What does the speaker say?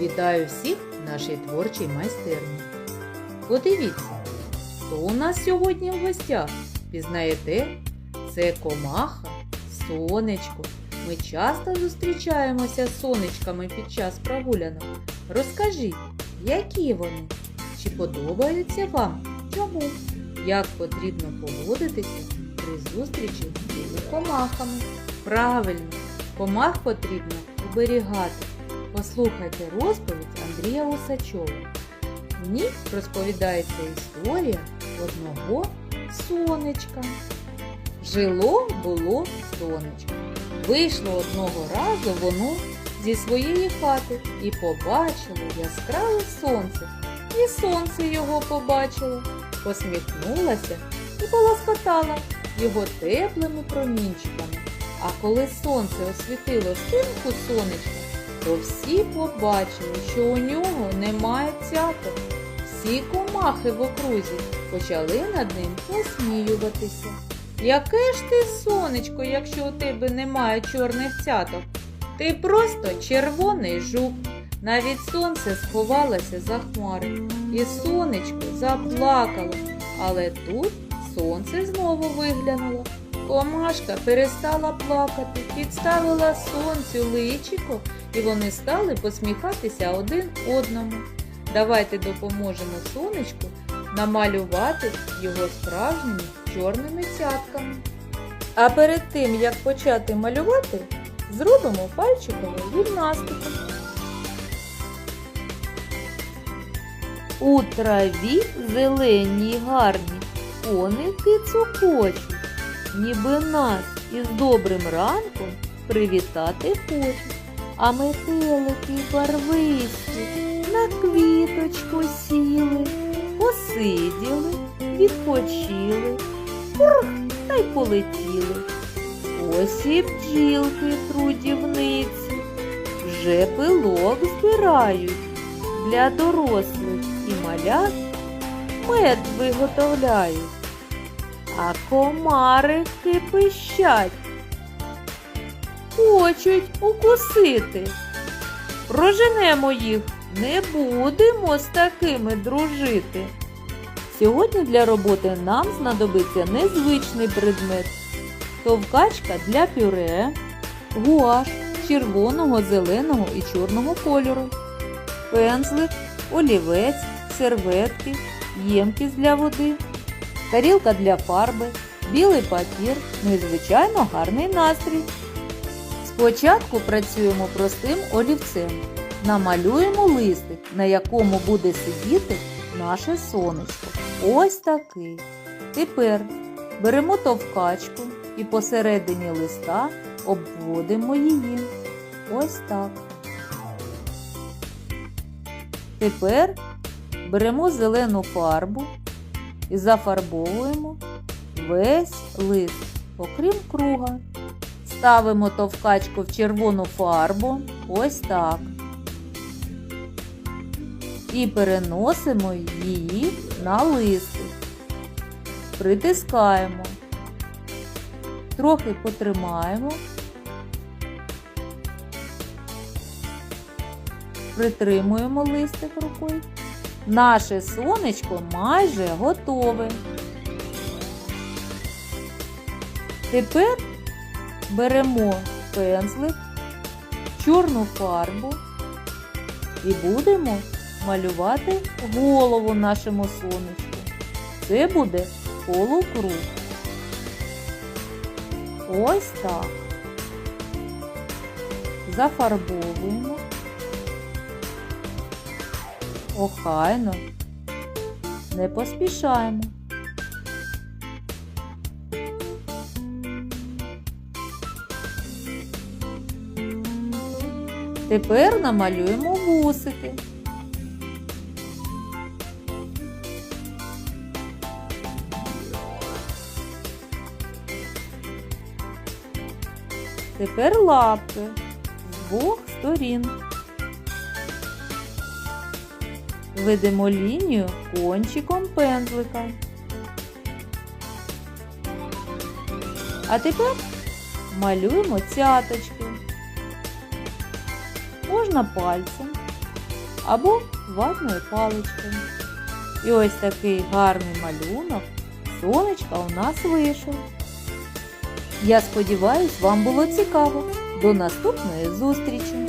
Вітаю всіх в нашій творчій майстерні. Подивіться, хто у нас сьогодні в гостях? Пізнаєте? Це комаха, сонечко. Ми часто зустрічаємося з сонечками під час прогулянок. Розкажіть, які вони? Чи подобаються вам? Чому? Як потрібно поводитися при зустрічі з комахами? Правильно, комах потрібно оберігати. Послухайте розповідь Андрія Усачова. В ній розповідається історія одного сонечка. Жило було сонечко. Вийшло одного разу воно зі своєї хати і побачило яскраве сонце. І сонце його побачило, посміхнулася і полоскотала його теплими промінчиками. А коли сонце освітило спинку сонечка, то всі побачили, що у нього немає цяток. Всі комахи в окрузі почали над ним посміюватися. Яке ж ти сонечко, якщо у тебе немає чорних цяток? Ти просто червоний жук. Навіть сонце сховалося за хмари, і сонечко заплакало. Але тут сонце знову виглянуло. Комашка перестала плакати, підставила сонцю личико, і вони стали посміхатися один одному. Давайте допоможемо сонечку намалювати його справжніми чорними цятками. А перед тим, як почати малювати, зробимо пальчикову гімнастику. У траві зеленій гарні коники цокочуть, ніби нас із добрим ранком привітати хочуть. А метелики барвисті на квіточку сіли, посиділи, відпочили, курх та й полетіли. Ось і бджілки трудівниці, вже пилок збирають для дорослих і малят мед виготовляють, а комарики пищать, хочуть укусити. Проженемо їх, не будемо з такими дружити. Сьогодні для роботи нам знадобиться незвичний предмет. Товкачка для пюре, гуаш червоного, зеленого і чорного кольору, пензлик, олівець, серветки, ємкість для води, тарілка для фарби, білий папір, ну і звичайно гарний настрій. Спочатку працюємо простим олівцем. Намалюємо листик, на якому буде сидіти наше сонечко. Ось такий. Тепер беремо товкачку і посередині листа обводимо її. Ось так. Тепер беремо зелену фарбу і зафарбовуємо весь лист, окрім круга. Ставимо товкачку в червону фарбу. Ось так. І переносимо її на листик. Притискаємо. Трохи потримаємо. Притримуємо листик рукою. Наше сонечко майже готове. Тепер беремо пензлик, чорну фарбу і будемо малювати голову нашому сонечку. Це буде полукруг. Ось так. Зафарбовуємо. Охайно. Не поспішаємо. Тепер намалюємо вусики. Тепер лапки з двох сторін. Ведемо лінію кончиком пензлика. А тепер малюємо цяточки. Можна пальцем, або ватною паличкою. І ось такий гарний малюнок сонечка у нас вийшов. Я сподіваюсь, вам було цікаво. До наступної зустрічі!